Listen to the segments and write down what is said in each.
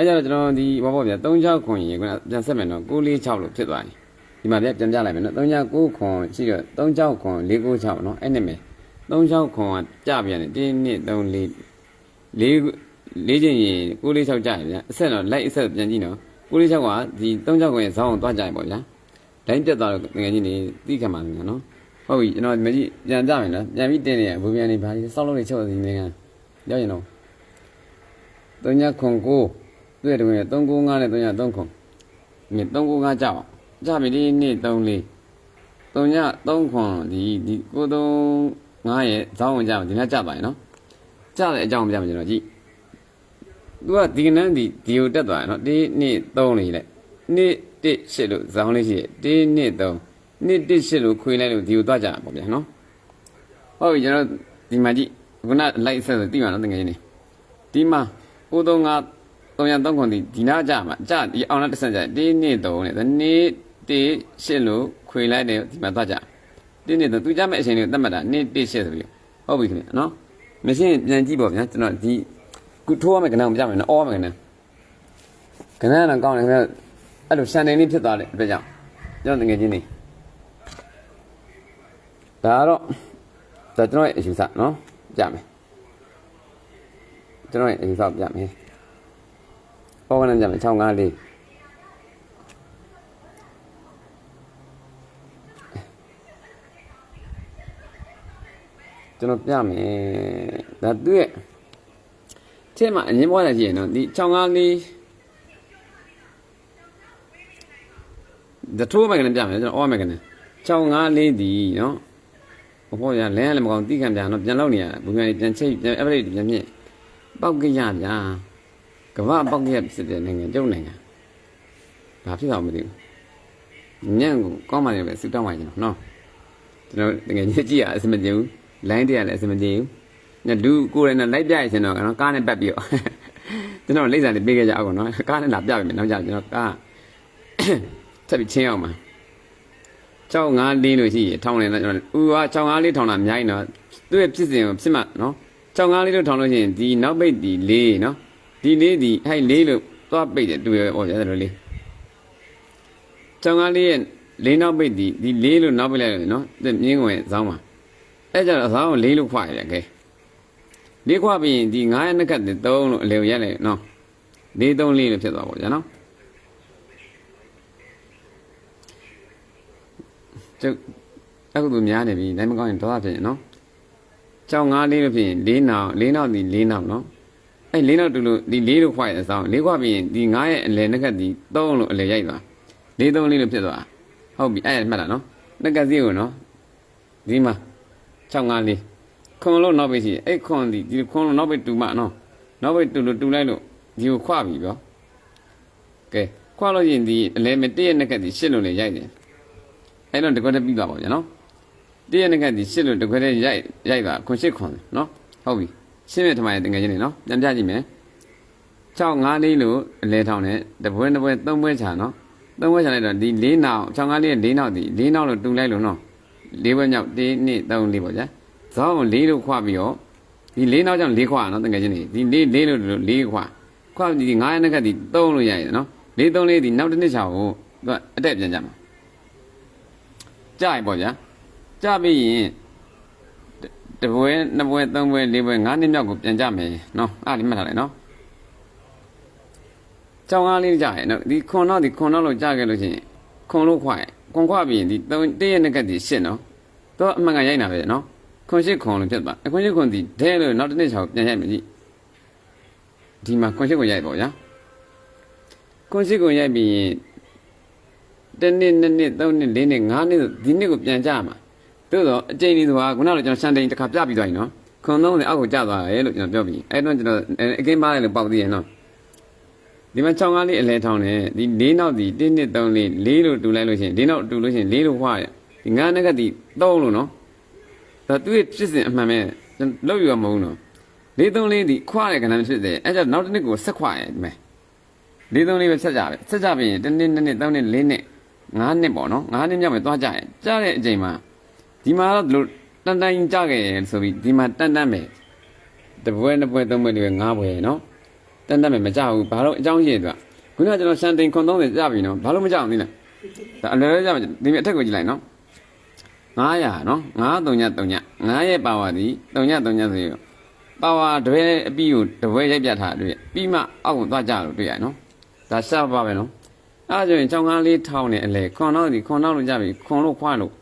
အဲကြတော့ကျွန်တော်ဒီဘောပေါ့ဗျာ36ခွန်ရေကပြန်ဆက်မယ်နော်646လို့ဖြစ်သွားပြီဒီမှာဗျာပြန်ပြလိုက်မယ်နော်39ခွန်ရှိတော့36ခွန်496နော်အဲ့နဲ့မယ်36ခွန်ကကြပြန်တယ်1 2 3 4 4လေးချင်းရင်646ကြရဗျာအဆက်တော့လိုက်အဆက်ပြန်ကြည့်နော်646ကဒီ36ခွန်ရဲ့ဇောင်းကိုသွားကြရပေါ့ဗျာလိုင်းပြတ်သွားတော့ငွေကြီးနေသိခံပါမယ်နော်ဟုတ်ပြီကျွန်တော်မကြီးပြန်ကြမယ်နော်ပြန်ပြီးတင်းနေရဘူပြန်နေပါလိစောက်လို့နေချုပ်နေနေကရောက်ရင်တော့3 ခွန်ကိုတွေ့တယ်ဝင်395နဲ့303ခွန်မြေ395ကြောက်ကြပြီဒီနေ့3 4 3ည3ခွန်ဒီဒီ935ရဲ့ဇောင်းဝင်ကြမှာဒီနေ့ကြပါရဲ့နော်ကြတဲ့အကြောင်းပြမယ်ကျွန်တော်ကြည့်သူကဒီကနန်းဒီဒီကိုတက်သွားတယ်နော်ဒီနေ့3လေးလိုက်နေ့1 8လို့ဇောင်းလေးရှိတယ်ဒီနေ့3နေ့1 8လို့ခွေလိုက်လို့ဒီကိုသွားကြတာပေါ့ဗျာနော်ဟုတ်ပြီကျွန်တော်ဒီမှာကြည့်ခုနလိုက်ဆက်ဆိုသိမှာနော်တကယ်ကြီးနေဒီမှာ935 303ခွန်ဒီဒီနာကြမှာကြဒီအောင်လားတစ်ဆက်ကြဒီနေ့3နဲ့ဒီနေ့1 8လို့ခွေလိုက်တယ်ဒီမှာသွားကြဒီနေ့တော့သူကြမဲ့အချိန်လေးကိုသတ်မှတ်တာနေ့1 8ဆိုပြီးဟုတ်ပြီခင်ဗျနော်မရှင်းပြန်ကြည့်ပေါ့ဗျာကျွန်တော်ဒီခုထိုးရမယ့်ကဏ္ဍကိုကြမယ်နော်အော်ရမယ့်ကဏ္ဍကဏ္ဍကတော့ကောင်းတယ်ခင်ဗျအဲ့လိုရှန်နေလေးဖြစ်သွားတဲ့အတွက်ကြောင့်ကျွန်တော်တကယ်ချင်းနေဒါကတော့ဒါကျွန်တော်ရဲ့အယူဆနော်ကြမယ်ကျွန်တော်ရဲ့အရင်ဆောက်ပြမယ်။ ပေါ်ကနေကြမယ်654လေးကျွန်တော်ပြမယ်။ဒါသူ့ရဲ့ထဲမှာအရင်ဘွားလာကြည့်ရင်နော်ဒီ654လေးဒါထိုးမှကနေပြမယ်ကျွန်တော်အော်မှကနေ654ဒီနော်ဘဘောရလဲလည်းမကောင်းတိခံပြန်တော့ပြန်လောက်နေရဘူးပြန်ပြန်ချိတ်ပြန် average ပြန်မြင့်ပောက်ကရဗျာ ကမ္ဘာပောက်ကရဖြစ်တဲ့နိုင်ငံကျုပ်နိုင်ငံဘာဖြစ်အောင်မသိဘူးညံ့ကိုကောင်းမှလည်းပဲစူတောင်းပါကျွန်တော်နော်ကျွန်တော်တကယ်ကြီးကြည့်ရအစမပြေဘူးလိုင်းတရလည်းအစမပြေဘူးညလူကိုယ်ရည်နဲ့လိုက်ပြရရှင်တော့နော်ကားနဲ့ပတ်ပြီးတော့ကျွန်တော်လိမ့်စာလေးပေးခဲ့ကြအောင်နော်ကားနဲ့လာပြပြီမယ်နောက်ကြကျွန်တော်ကားထပ်ပြီးချင်းအောင်ပါ6 5လေးလို့ရှိရထောင်းတယ်နော်ကျွန်တော်ဦးက6 5လေးထောင်းတာအများကြီးနော်သူ့ရဲ့ဖြစ်စဉ်ကိုဖြစ်မှနော်6 5လေးလို့ထောင်းလို့ရှိရင်ဒီနောက်ပိတ်ဒီလေးနော် ဒီလေးဒီဟဲ့လေးလို့သွားပိတ်တယ်တူရပေါ့ဗျာအဲ့လိုလေး6 5လေးရဲ့လေးနောက်ပိတ်ဒီဒီလေးလို့နောက်ပိတ်လိုက်တယ်နော်သူမြင်းဝင်ဇောင်းပါအဲ့ကြတော့ဇောင်းကိုလေးလို့ခွာရတယ်ကဲလေးခွာပြီးရင်ဒီ9ရက်နှစ်ခတ်3လို့အလျော်ရက်လိုက်နော်လေး3လေးလို့ဖြစ်သွားပေါ့ဗျာနော်ကျုပ်အခုသူများနေပြီနိုင်မကောင်းရင်တော့ဖြစ်ရင်နော်ကြောင်ငါးလေးလို့ဖြစ်ရင်လေးနောက်လေးနောက်ဒီလေးနောက်နော် အဲ့လေးနောက်တူလို့ဒီလေးလို့ခွာရတဲ့အဆောင်လေးခွာပြီးရင်ဒီငါးရဲ့အလယ်နှက်ကဒီသုံးလို့အလယ်ရိုက်သွားလေးသုံးလေးလို့ဖြစ်သွားဟုတ်ပြီအဲ့မှတ်လားနော်နှက်ကစီးကိုနော်ဒီမှာကြောင်ငါးလေးခွန်လို့နောက်ပြီရှိအဲ့ခွန်ဒီဒီခွန်လို့နောက်ပြီတူမနော်နောက်ပြီတူလို့တူလိုက်လို့ဒီကိုခွာပြီပြောကဲခွာလို့ရင်ဒီအလယ်မတည့်ရဲ့နှက်ကဒီရှစ်လို့လေရိုက်တယ်အဲ့တော့တကွက်တည်းပြီးသွားပါဗျာနော်တည့်ရတဲ့ကဒီရှစ်လို့တကွက်တည်းရိုက်ရိုက်တာခွန်ရှစ်ခွန်နော်ဟုတ်ပြီ ရှင်းမြထမရဲ့တငယ်ချင်းနေနော်ပြန်ပြကြည့်မယ်6 5လေးလို့အလဲထောင်းနဲ့တပွဲတပွဲ3ပွဲချာနော်3ပွဲချာလိုက်တော့ဒီ၄နောက်6 5လေးရဲ့၄နောက်ဒီ၄နောက်လို့တူလိုက်လို့နော်၄ပွဲမြောက်1 2 3 4ပေါ့ဗျာဇောင်းကို၄လို့ခွပြီးတော့ဒီ၄နောက်ကြောင့်၄ခွာနော်တငယ်ချင်းနေဒီ၄၄လို့၄ခွာခွာဒီ9ရဲ့ကဒီ3လို့ရိုက်တယ်နော်၄3လေးဒီနောက်တစ်နှစ်ချာကိုသူကအတက်ပြန်ကြမှာကြရင်ပေါ့ဗျာကြပြီးရင် တပွဲနှစ်ပွဲသုံးပွဲလေးပွဲငါးနှစ်မြောက်ကိုပြန်ကြမယ်နော်အားလေးမှတ်ထားလိုက်နော်ကြောင်ကားလေးကြရင်နော်ဒီခွန်တော့ဒီခွန်တော့လို့ကြခဲ့လို့ရှိရင်ခွန်လို့ခွာရင်ခွန်ခွာပြီးရင်ဒီသုံးတည့်ရနှစ်ကတည်းရှစ်နော်တော့အမှန်ကန်ရိုက်တာပဲနော်ခွန်ရှစ်ခွန်လို့ဖြစ်သွားအခွန်ရှစ်ခွန်ဒီဒဲလို့နောက်တစ်နေ့ချောင်းပြန်ရိုက်မယ်ကြီးဒီမှာခွန်ရှစ်ကိုရိုက်ပေါ့ဗျာခွန်ရှစ်ကိုရိုက်ပြီးရင်တစ်နှစ်နှစ်နှစ်သုံးနှစ်လေးနှစ်ငါးနှစ်ဆိုဒီနှစ်ကိုပြန်ကြမှာ သို့တော့အကျိန်ဒီဆိုတာခုနကကျွန်တော်ရှန်တိန်တစ်ခါပြပြီးသွားပြီနော်ခွန်သုံးနဲ့အောက်ကိုကျသွားတယ်လို့ကျွန်တော်ပြောပြီးအဲ့တော့ကျွန်တော်အကင်းပါးတယ်လို့ပေါက်သေးရဲ့နော်ဒီမှာ6ငါးလေးအလဲထောင်းတယ်ဒီ၄နောက်ဒီ1နှစ်3လေး၄လို့တူလိုက်လို့ရှိရင်၄နောက်တူလို့ရှိရင်၄လို့ခွာရဒီငါးနှစ်ကဒီ3လို့နော်ဒါသူ့ရဲ့ဖြစ်စဉ်အမှန်ပဲလောက်ယူရမဟုတ်နော်၄3လေးဒီခွာတဲ့ကဏ္ဍဖြစ်တယ်အဲ့ဒါနောက်တစ်နှစ်ကိုဆက်ခွာရဒီမဲ့၄3လေးပဲဆက်ကြပဲဆက်ကြပြီးရင်1နှစ်2နှစ်3နှစ်4နှစ်9နှစ်ပေါ့နော်9နှစ်မြောက်မယ်သွားကြရင်ကြားတဲ့အချိန်မှာ ဒီမှာတော့ဒီလိုတန်တန်ကြခဲ့ရဆိုပြီးဒီမှာတန်တန်မယ်တပွဲနှစ်ပွဲသုံးပွဲတွေငါးပွဲနော်တတန်တတ်မယ်မကြဘူးဘာလို့အကြောင်းရှိတယ်သူကခုနကကျွန်တော်ရှန်တိန်ခွန်30ကြပြီနော်ဘာလို့မကြအောင်သိလားဒါအလွယ်လွယ်ကြမှာဒီမြအထက်ကိုကြည့်လိုက်နော်900နော်933 9ရဲ့ပါဝါသည်3 3ဆိုရင်ပါဝါတပည့်အပြီးကိုတပည့်ရိုက်ပြထားတွေ့ပြီးမှအောက်ကိုသွားကြလို့တွေ့ရနော်ဒါရှားပါပဲနော်အဲ့ဒါဆိုရင်ချောင်းကားလေးထောင်းနေအလေခွန်တော့ဒီခွန်တော့လို့ကြပြီခွန်လို့ခွားလို့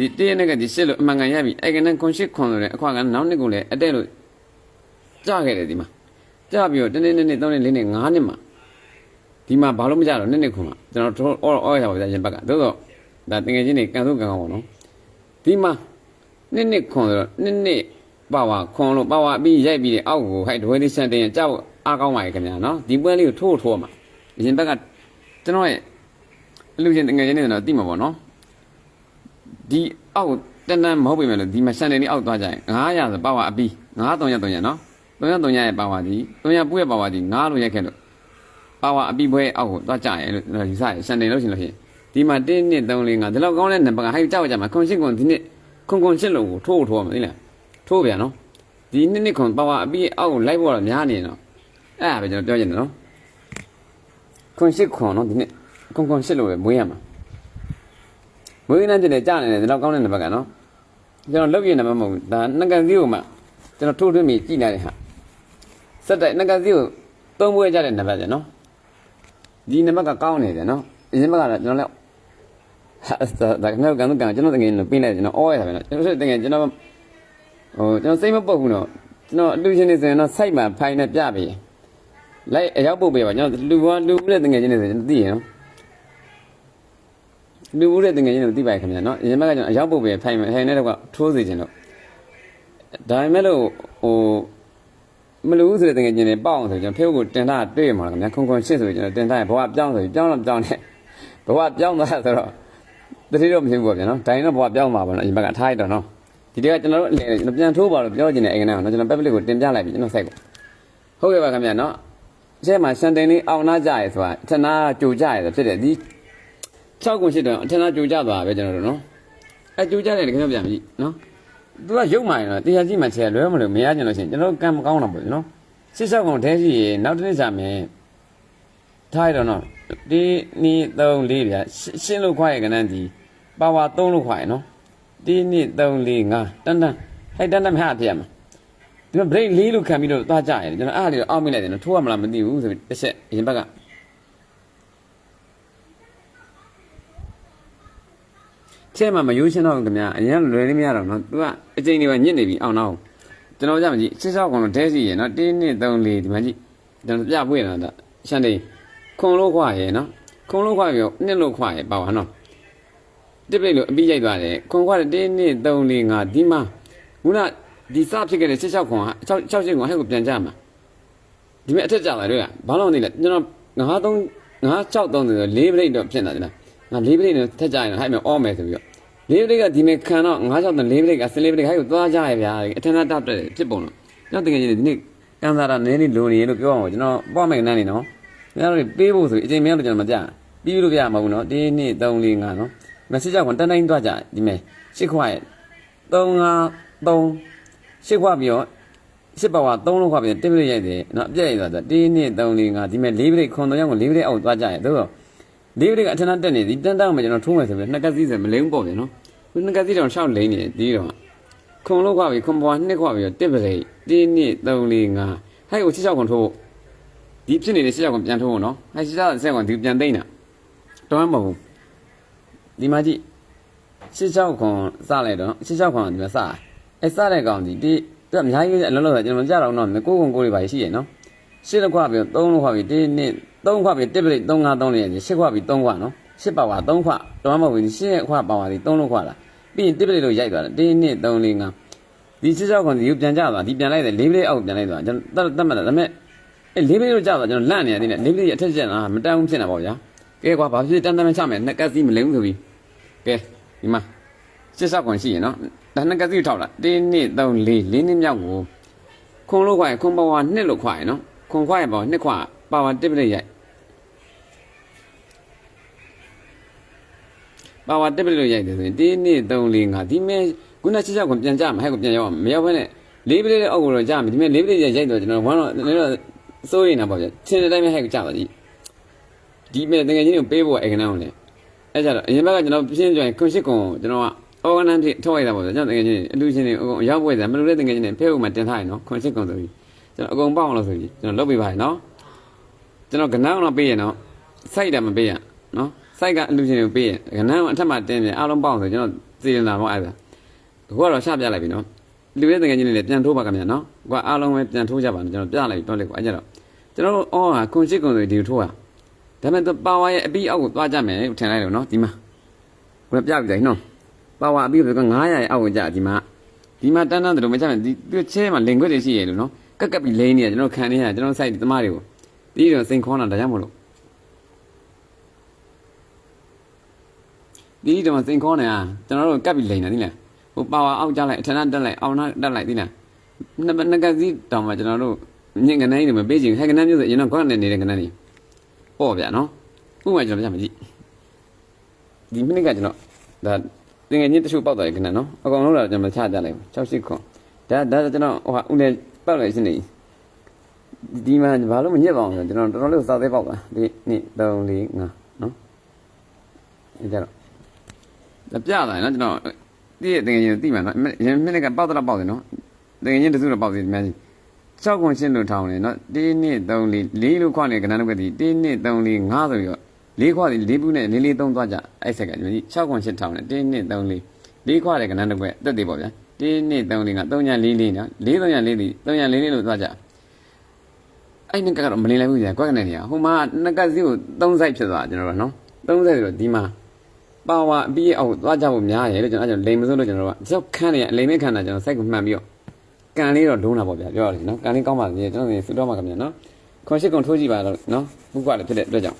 ဒီတည့်နဲ့ကဒီရှစ်လို့အမှန်ကန်ရပြီအဲ့ကနေခွန်ရှစ်ခွန်လို့လည်းအခွာကနောက်နှစ်ကိုလည်းအတဲ့လို့ကြခဲ့တယ်ဒီမှာကြပြီးတော့တနေ့နေ့နေ့သုံးနေ့လေးနေ့ငါးနှစ်မှာဒီမှာဘာလို့မကြတော့နှစ်နှစ်ခွန်မှာကျွန်တော်တို့အော်အော်ရပါဗျာရင်ဘက်ကသို့တော့ဒါတငယ်ချင်းတွေကန်စုကန်ကောင်းပါနော်ဒီမှာနှစ်နှစ်ခွန်ဆိုတော့နှစ်နှစ်ပါဝါခွန်လို့ပါဝါပြီးရိုက်ပြီးအောက်ကိုဟိုက်ဒဝဲလေးစံတင်ကြောက်အားကောင်းပါရဲ့ခင်ဗျာနော်ဒီပွဲလေးကိုထိုးထိုးမှာရင်ဘက်ကကျွန်တော်ရဲ့အလူချင်းတငယ်ချင်းတွေတော့သိမှာပေါ့နော် ဒီအောက်တန်တန်မဟုတ်ပေမဲ့လို့ဒီမှာရှန်တယ်လေးအောက်သွားကြရင်900ဆိုပါဝါအပီး900 300 300နော်300 300ရဲ့ပါဝါဒီ300ပူရဲ့ပါဝါဒီ9လို့ရက်ခဲ့လို့ပါဝါအပီးဘွဲအောက်ကိုသွားကြရင်လို့ယူဆရရှန်တယ်လို့ရှင်လို့ရှိရင်ဒီမှာ1 2 3 4 5ဒီလောက်ကောင်းတဲ့နံပါတ်ကဟိုက်ကြောက်ကြမှာခွန်ရှင်းခွန်ဒီနေ့ခွန်ခွန်ရှင်းလို့ကိုထိုးထိုးမှာသိလားထိုးပြန်နော်ဒီနှစ်နှစ်ခွန်ပါဝါအပီးအောက်ကိုလိုက်ဖို့တော့များနေနော်အဲ့ဒါပဲကျွန်တော်ပြောချင်တယ်နော်ခွန်ရှင်းခွန်နော်ဒီနေ့ခွန်ခွန်ရှင်းလို့ပဲမွေးရမှာ မွေးနှမ်းကျင်နေကြနေတယ်ဒီတော့ကောင်းတဲ့နံပါတ်ကနော်ကျွန်တော်လုတ်ပြနံပါတ်မဟုတ်ဘူးဒါနှကန်စည်းကိုမှကျွန်တော်ထိုးထွင်းပြီးကြည်လိုက်တဲ့ဟာစက်တိုက်နှကန်စည်းကိုသုံးပွဲကြတဲ့နံပါတ်ကျနော်ဒီနံပါတ်ကကောင်းနေတယ်နော်ဒီနံပါတ်ကတော့ကျွန်တော်လည်းဟာဒါကမြောက်ကန်တော့ကန်ကျွန်တော်တကယ်လို့ပြင်းလိုက်ကျွန်တော်အော်ရတာပဲနော်ကျွန်တော်တကယ်ကျွန်တော်ဟိုကျွန်တော်စိတ်မပုတ်ဘူးနော်ကျွန်တော်အလူချင်းနေဆိုရင်တော့စိုက်မှာဖိုင်နဲ့ပြပေးလိုက်အရောက်ပုတ်ပေးပါကျွန်တော်လူဘွားလူဦးတဲ့တကယ်ချင်းနေဆိုရင်သိရနော် လူဦးတဲ့တငယ်ချင်းတို့သိပါရဲ့ခင်ဗျာနော်အရင်ကကျွန်တော်အရောက်ပုတ်ပဲဖိုင်မယ်ဖိုင်နဲ့တော့ထိုးစီခြင်းလို့ဒါပေမဲ့လို့ဟိုမလူဦးဆိုတဲ့တငယ်ချင်းတွေပေါအောင်ဆိုကျွန်တော်ဖေကိုတင်ထားတွေ့မှာခင်ဗျာခုံခုံရှစ်ဆိုကျွန်တော်တင်ထားဘဝပြောင်းဆိုပြောင်းတော့ပြောင်းတယ်ဘဝပြောင်းသွားဆိုတော့တတိတော့မဖြစ်ဘူးပေါ့ဗျာနော်ဒိုင်းတော့ဘဝပြောင်းမှာပေါ့နော်အရင်ကထားရတော့နော်ဒီတည်းကကျွန်တော်တို့အလယ်ကျွန်တော်ပြန်ထိုးပါလို့ပြောချင်တဲ့အိမ်ကနေတော့ကျွန်တော်ပက်ပလစ်ကိုတင်ပြလိုက်ပြီကျွန်တော်စိုက်ကိုဟုတ်ကဲ့ပါခင်ဗျာနော်အချက်မှာရှန်တင်လေးအောင်နာကြရဲဆိုတာထနာကြိုကြရဲဆိုဖြစ်တယ်ဒီ 6ခုရှိတော့အထင်သားကြိုကြသွားပဲကျွန်တော်တို့နော်အဲကြိုကြတယ်ခင်ဗျပြန်ပြီနော်သူကရုပ်မှန်တော့တရားကြည့်မှချဲလွဲမလို့မရကြလို့ရှိရင်ကျွန်တော်ကံမကောင်းတော့ဘူးနော်ရှစ်၆ခုတဲရှိရင်နောက်တစ်နေ့ချမယ်ထားရတော့နော်ဒီနီ3 4ပြရှင်းလို့ခွာရကနန်းဒီပါဝါ3လို့ခွာရနော်ဒီနီ3 4 5တန်းတန်းဟဲ့တန်းတန်းမဟာပြရမှာဒီမှာ break 4လို့ခံပြီးတော့သွားကြရတယ်ကျွန်တော်အားလေးတော့အောက်မိလိုက်တယ်နော်ထိုးရမလားမသိဘူးဆိုပြီးတစ်ချက်အရင်ဘက်က ချဲ့မှမယိုးရှင်းတော့ဘူးခင်ဗျာအရင်ကလွယ်လေးမရတော့နော် तू ကအချိန်တွေကညစ်နေပြီအောင်တော့ကျွန်တော်ကြမကြည့်စစ်စောက်ကောင်တော့ဒဲစီရယ်နော်1 2 3 4ဒီမှာကြည့်ကျွန်တော်ပြပွေးနေတာရှန်တေးခွန်လို့ခွာရယ်နော်ခွန်လို့ခွာပြီးနှစ်လို့ခွာရယ်ပါပါနော်တစ်ပိတ်လို့အပြီးရိုက်သွားတယ်ခွန်ခွာတယ်1 2 3 4 5ဒီမှာခုနဒီစဖြစ်ခဲ့တဲ့စစ်စောက်ကောင်က6 6ရှင်းကောင်ဟဲ့ကိုပြန်ကြမှာဒီမဲ့အထက်ကြလာတွေ့ရဘာလို့နေလဲကျွန်တော်9 3 9 6 3ဆို4ပိတ်တော့ဖြစ်နေတာလား ငါ4ပိတ်နဲ့ထက်ကြရင်ဟဲ့မယ်အော်မယ်ဆိုပြီးတော့လေးပရိတ်ကဒီနေ့ခံတော့963လေးပရိတ်က14ပရိတ်ခိုင်းကိုသွားကြရဗျာအထက်နဲ့တပ်တဲ့ဖြစ်ပုံတော့ကျွန်တော်တကယ်ကြီးဒီနေ့ကန်စားတာနည်းနည်းလိုနေလို့ပြောအောင်ကျွန်တော်ပေါ့မယ်နန်းနေနော်ကျွန်တော်တို့ပေးဖို့ဆိုအချိန်မရလို့ကျွန်တော်မကြပြီးလို့ပြရမှာဘူးနော်1 2 3 4 5နော်မက်ဆေ့ချ်ကတန်းတိုင်းသွားကြဒီမဲ့ရှစ်ခွရဲ့3 5 3ရှစ်ခွပြီးတော့ရှစ်ပါဝါ3လို့ခွပြီးတစ်ပရိတ်ရိုက်တယ်နော်အပြည့်ရိုက်သွားတာ1 2 3 4 5ဒီမဲ့၄ပရိတ်ခွန်တော့ရောက်ကို၄ပရိတ်အောက်သွားကြရဲ့သို့တော့ လေးပရိတ်ကအထက်နဲ့တက်နေဒီတန်းတန်းမှာကျွန်တော်ထိုးမယ်ဆိုပြီးနှစ်ကက်စီးစမလိမ့်ပေါ့ဗျာနော်ခုနကတိတောင်ရှောက်လိမ့်နေဒီတော့ခုံလို့ခွာပြီခုံပွားနှစ်ခွာပြီတစ်ပလေ1 2 3 4 5ဟဲ့ကို6 6ခွန်ထိုးဒီဖြစ်နေတဲ့6 6ခွန်ပြန်ထိုးအောင်နော်ဟဲ့6 6ဆက်ခွန်ဒီပြန်သိမ့်တာတော့မဟုတ်ဘူးဒီမှာကြည့်6 6ခွန်စလိုက်တော့6 6ခွန်ဒီမှာစအဲစတဲ့ကောင်ဒီဒီသူကအများကြီးအလုံးလုံးဆိုကျွန်တော်မကြတော့တော့ကိုခွန်ကိုတွေပါရှိရနော်ရှစ်ခွာပြီ3ခွာပြီ1 2 3ခွာပြီတစ်ပလေ3 5 3လေးရှစ်ခွာပြီ3ခွာနော်ရှစ်ပါဝါ3ခွတော့မဟုတ်ဘူးရှစ်ခွပါဝါဒီ3လို့ခွလားပြီးရင်တစ်ပလေလို့ရိုက်သွားတယ်1 2 3 4 5ဒီရှစ်6ခွန်ဒီပြန်ကြသွားဒီပြန်လိုက်တယ်၄ပလေအောက်ပြန်လိုက်သွားကျွန်တော်တတ်မှတ်တယ်ဒါပေမဲ့အဲ၄ပလေလို့ကြသွားကျွန်တော်လန့်နေရတယ်၄ပလေအထက်ကျန်တာမတန်းဘူးဖြစ်နေတာပေါ့ဗျာကဲကွာဘာဖြစ်တန်းတန်းချမယ်နှစ်ကက်စီမလိမ့်ဘူးဆိုပြီးကဲဒီမှာရှစ်6ခွန်ရှိရနော်ဒါနှစ်ကက်စီထောက်လာ1 2 3 4လေးနှစ်မြောက်ကိုခွန်လို့ခွာရခွန်ပါဝါနှစ်လို့ခွာရနော်ခွန်ခွာရပါနှစ်ခွာ ပါဝါတစ်ပလေရိုက်ပါဝါတက်ပလို့ရိုက်တယ်ဆိုရင်1 2 3 4 5ဒီမဲခုန6 6ကိုပြန်ကြမှာဟဲ့ကိုပြန်ရောက်မှာမရောက်ဘဲနဲ့လေးပလေးတဲ့အောက်ကိုတော့ကြမှာဒီမဲလေးပလေးရိုက်တော့ကျွန်တော်ဝမ်းတော့လည်းတော့စိုးရင်တော့ပေါ့ဗျချင်းတဲ့တိုင်းပဲဟဲ့ကြာပါကြည့်ဒီမဲ့တကယ်ချင်းကိုပေးဖို့အဲ့ကနန်းကိုလေအဲ့ကြတော့အရင်ဘက်ကကျွန်တော်ပြင်းကြရင်ခွန်ရှိကွန်ကိုကျွန်တော်ကအော်ဂနန်းဖြစ်ထုတ်လိုက်တာပေါ့ဗျကျွန်တော်တကယ်ချင်းအလူချင်းတွေအကုန်ရောက်ပွဲတယ်မလို့တဲ့တကယ်ချင်းတွေဖဲဖို့မှတင်ထားရနော်ခွန်ရှိကွန်ဆိုပြီးကျွန်တော်အကုန်ပေါအောင်လို့ဆိုပြီးကျွန်တော်လုပ်ပေးပါရနော် ကျွန်တော်ကနန်းတော့ပေးရနော်စိုက်တာမပေးရနော်စိုက်ကအလူချင်းတွေကိုပေးရကနန်းကအထက်မှာတင်းပြန်အားလုံးပေါအောင်ဆိုကျွန်တော်စီရင်တာပေါ့အဲ့ဒါအခုကတော့ရှပြလိုက်ပြီနော်လူရဲ့တကယ်ချင်းလေးပြန်ထိုးပါခင်ဗျာနော်။ကွာအားလုံးပဲပြန်ထိုးကြပါမယ်ကျွန်တော်ပြလိုက်တော့လေကွာအဲ့ကြတော့ကျွန်တော်တို့အော်ဟာခွန်ရှိကွန်ဆိုဒီကိုထိုးတာဒါပေမဲ့သူပါဝါရဲ့အပြီးအောက်ကိုသွားကြမယ်ထင်လိုက်လို့နော်ဒီမှာဘယ်ပြပြကြနော်ပါဝါအပြီးက900ရဲ့အောက်ကိုကြာဒီမှာဒီမှာတန်းတန်းတယ်လို့မကြမ်းဒီသူချဲမှာလင်ခွက်တွေရှိရလို့နော်ကက်ကက်ပြီးလိမ့်နေရကျွန်တော်ခံနေရကျွန်တော် site သမားတွေကို ဒီတော့စိန်ခေါ်တာဒါကြောင့်မလို့ဒီတော့စိန်ခေါ်နေတာကျွန်တော်တို့ကက်ပြီးလိမ့်နေတယ်လေဟိုပါဝါအောက်ကြလိုက်အထက်တက်လိုက်အောင်နာတက်လိုက်သိလားနှစ်နှစ်ကစီတောင်မှကျွန်တော်တို့ညင်ကနိုင်တွေမပေးချင်ဟဲ့ကနိုင်မျိုးဆိုရင်တော့ခွက်နဲ့နေတဲ့ကနိုင်တွေပေါ့ဗျာနော်ဥပမာကျွန်တော်ပြမကြည့်ဒီမိနစ်ကကျွန်တော်ဒါတင်ငယ်ချင်းတချို့ပောက်သွားတယ်ကနိုင်နော်အကောင်လုံးတော့ကျွန်တော်ချကြလိုက်68ခွန်ဒါဒါကျွန်တော်ဟိုဟာဦးနဲ့ပောက်လိုက်ရှင်းနေ ဒီမှာဘာလို့မညစ်ပါအောင်ဆိုကျွန်တော်တော်တော်လေးစောက်သေးပောက်တာဒီနေ့3 4 5နော်အဲကြတော့ဒါပြလာတယ်နော်ကျွန်တော်တည့်တဲ့တကယ်ချင်းသိမှန်နော်ရင်မိနစ်ကပေါက်တော့ပေါက်တယ်နော်တကယ်ချင်းတစုတော့ပေါက်သေးတယ်အများကြီး6ခွန်ရှင်းလို့ထောင်းတယ်နော်1 2 3 4 4လို့ခွနဲ့ကဏ္ဍနုပ်ကတိ1 2 3 4 5ဆိုပြီးတော့၄ခွနဲ့၄ဘူးနဲ့၄၄3သွားကြအဲ့ဆက်ကညီမကြီး6ခွန်ရှင်းထောင်းတယ်1 2 3 4 4ခွတဲ့ကဏ္ဍနုပ်ကတက်သေးပေါ့ဗျာ1 2 3 4က3ညာ4 4နော်4 3ညာ4 4 3ညာ4 4 3ညာ4 4လို့သွားကြ အဲ့နှစ်ကတော့မနေလိုက်ဘူးကြာကွက်ကနေနေရဟိုမှာနှစ်ကစီကို3 site ဖြစ်သွားကျွန်တော်တို့နော်3 site ဆိုတော့ဒီမှာပါဝါအပြီးအောက်သွားကြဖို့များရဲ့လို့ကျွန်တော်အဲ့ဒါလိမ်မစိုးလို့ကျွန်တော်တို့ကဇောက်ခန်းနေအလိမ်မဲ့ခန်းတာကျွန်တော်စိုက်ကိုမှန်ပြီးတော့ကန်လေးတော့လုံးတာပေါ့ဗျာပြောရတယ်နော်ကန်လေးကောင်းပါလေကျွန်တော်စူတော့မှာခင်ဗျာနော်ခွန်ရှိကွန်ထိုးကြည့်ပါတော့နော်ဘုကွာလည်းဖြစ်တဲ့အတွက်ကြောင့်